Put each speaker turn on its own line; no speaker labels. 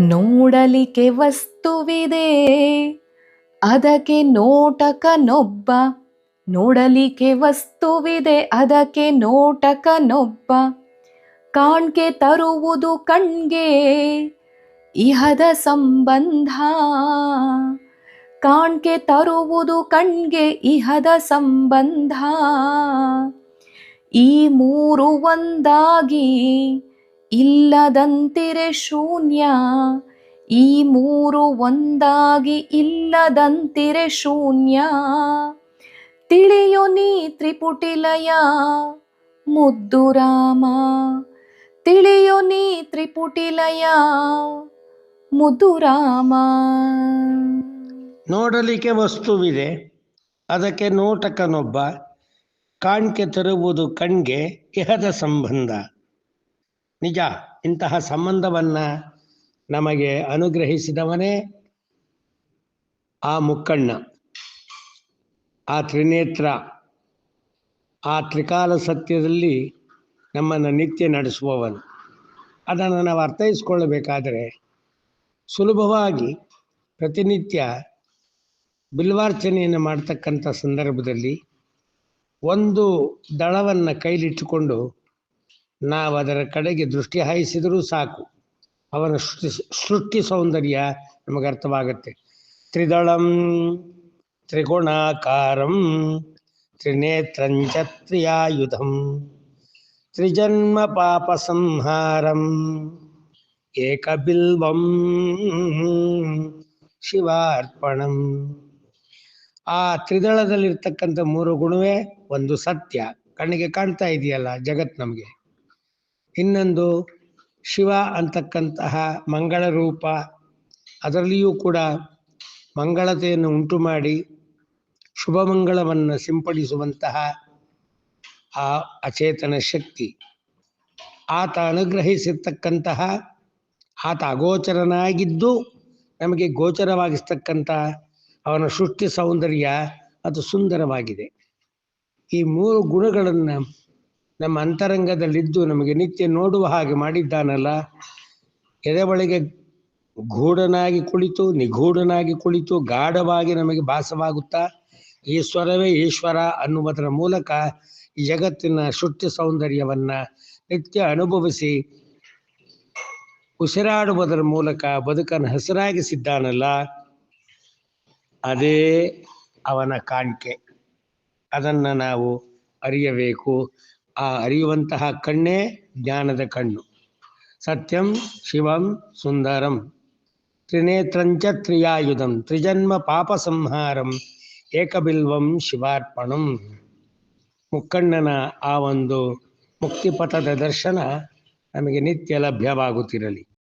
ನೋಡಲಿಕ್ಕೆ ವಸ್ತುವಿದೆ. ಅದಕ್ಕೆ ನೋಟಕನೊಬ್ಬ. ನೋಡಲಿಕ್ಕೆ ವಸ್ತುವಿದೆ, ಅದಕ್ಕೆ ನೋಟಕನೊಬ್ಬ. ಕಾಣ್ಕೆ ತರುವುದು ಕಣ್ಗೆ. ಇಹದ ಸಂಬಂಧ. ಕಾಣ್ಕೆ ತರುವುದು ಕಣ್ಗೆ, ಇಹದ ಸಂಬಂಧ. ಈ ಮೂರು ಒಂದಾಗಿ ಇಲ್ಲದಂತಿರೆ ಶೂನ್ಯ. ಈ ಮೂರು ಒಂದಾಗಿ ಇಲ್ಲದಂತಿರೆ ಶೂನ್ಯ. ತಿಳಿಯು ನೀ ತ್ರಿಪುಟಿಲಯ, ಮುದ್ದು ರಾಮ. ತಿಳಿಯು ನೀ ತ್ರಿಪುಟಿಲಯ, ಮುದ್ದು ರಾಮ.
ನೋಡಲಿಕ್ಕೆ ವಸ್ತುವಿದೆ, ಅದಕ್ಕೆ ನೋಟಕನೊಬ್ಬ, ಕಾಣ್ಕೆ ತರುವುದು ಕಣ್ಗೆ, ಇಹದ ಸಂಬಂಧ. ನಿಜ, ಇಂತಹ ಸಂಬಂಧವನ್ನ ನಮಗೆ ಅನುಗ್ರಹಿಸಿದವನೇ ಆ ಮುಕ್ಕಣ್ಣ, ಆ ತ್ರಿನೇತ್ರ, ಆ ತ್ರಿಕಾಲ ಸತ್ಯದಲ್ಲಿ ನಮ್ಮನ್ನು ನಿತ್ಯ ನಡೆಸುವವನು. ಅದನ್ನು ನಾವು ಅರ್ಥೈಸ್ಕೊಳ್ಳಬೇಕಾದರೆ ಸುಲಭವಾಗಿ ಪ್ರತಿನಿತ್ಯ ಬಿಲ್ವಾರ್ಚನೆಯನ್ನು ಮಾಡ್ತಕ್ಕಂಥ ಸಂದರ್ಭದಲ್ಲಿ ಒಂದು ದಳವನ್ನು ಕೈಲಿಟ್ಟುಕೊಂಡು ನಾವು ಅದರ ಕಡೆಗೆ ದೃಷ್ಟಿ ಹಾಯಿಸಿದರೂ ಸಾಕು. ಅವನ ಸೃಷ್ಟಿ ಸೃಷ್ಟಿ ಸೌಂದರ್ಯ ನಮಗೆ ಅರ್ಥವಾಗುತ್ತೆ. ತ್ರಿದಳಂ, ತ್ರಿಗುಣಾಕಾರಂ ತ್ರಿನೇತ್ರಂಚ ತ್ರಿಯಾಯುಧಂ, ತ್ರಿಜನ್ಮ ಪಾಪ ಸಂಹಾರಂ, ಏಕಬಿಲ್ವಂ ಶಿವಾರ್ಪಣಂ. ಆ ತ್ರಿದಳದಲ್ಲಿರ್ತಕ್ಕಂಥ ಮೂರು ಗುಣವೇ ಒಂದು ಸತ್ಯ. ಕಣ್ಣಿಗೆ ಕಾಣ್ತಾ ಇದೆಯಲ್ಲ ಜಗತ್ ನಮಗೆ. ಇನ್ನೊಂದು ಶಿವ ಅಂತಕ್ಕಂತಹ ಮಂಗಳ ರೂಪ. ಅದರಲ್ಲಿಯೂ ಕೂಡ ಮಂಗಳತೆಯನ್ನು ಉಂಟು ಮಾಡಿ ಶುಭಮಂಗಳವನ್ನು ಸಿಂಪಡಿಸುವಂತಹ ಆ ಅಚೇತನ ಶಕ್ತಿ. ಆತ ಅನುಗ್ರಹಿಸಿರ್ತಕ್ಕಂತಹ, ಆತ ಅಗೋಚರನಾಗಿದ್ದು ನಮಗೆ ಗೋಚರವಾಗಿಸ್ತಕ್ಕಂಥ ಅವನ ಸೃಷ್ಟಿ ಸೌಂದರ್ಯ ಅದು ಸುಂದರವಾಗಿದೆ. ಈ ಮೂರು ಗುಣಗಳನ್ನು ನಮ್ಮ ಅಂತರಂಗದಲ್ಲಿದ್ದು ನಮಗೆ ನಿತ್ಯ ನೋಡುವ ಹಾಗೆ ಮಾಡಿದ್ದಾನಲ್ಲ. ಎದೆ ಒಳಗೆ ಗೂಢನಾಗಿ ಕುಳಿತು, ನಿಗೂಢನಾಗಿ ಕುಳಿತು, ಗಾಢವಾಗಿ ನಮಗೆ ಭಾಸವಾಗುತ್ತಾ ಈಶ್ವರವೇ ಈಶ್ವರ ಅನ್ನುವುದರ ಮೂಲಕ ಜಗತ್ತಿನ ಸೃಷ್ಟಿ ಸೌಂದರ್ಯವನ್ನ ನಿತ್ಯ ಅನುಭವಿಸಿ, ಉಸಿರಾಡುವುದರ ಮೂಲಕ ಬದುಕನ್ನು ಹಸಿರಾಗಿಸಿದ್ದಾನಲ್ಲ, ಅದೇ ಅವನ ಕಾಣಿಕೆ. ಅದನ್ನು ನಾವು ಅರಿಯಬೇಕು. ಆ ಅರಿಯುವಂತಹ ಕಣ್ಣೇ ಜ್ಞಾನದ ಕಣ್ಣು. ಸತ್ಯಂ ಶಿವಂ ಸುಂದರಂ. ತ್ರಿನೇತ್ರಂಚ ತ್ರಿಯಾಯುಧಂ. ತ್ರಿಜನ್ಮ ಪಾಪ ಸಂಹಾರಂ. ಏಕಬಿಲ್ವಂ ಶಿವಾರ್ಪಣಂ. ಮುಕ್ಕಣ್ಣನ ಆ ಒಂದು ಮುಕ್ತಿಪಥದ ದರ್ಶನ ನಮಗೆ ನಿತ್ಯ ಲಭ್ಯವಾಗುತ್ತಿರಲಿ.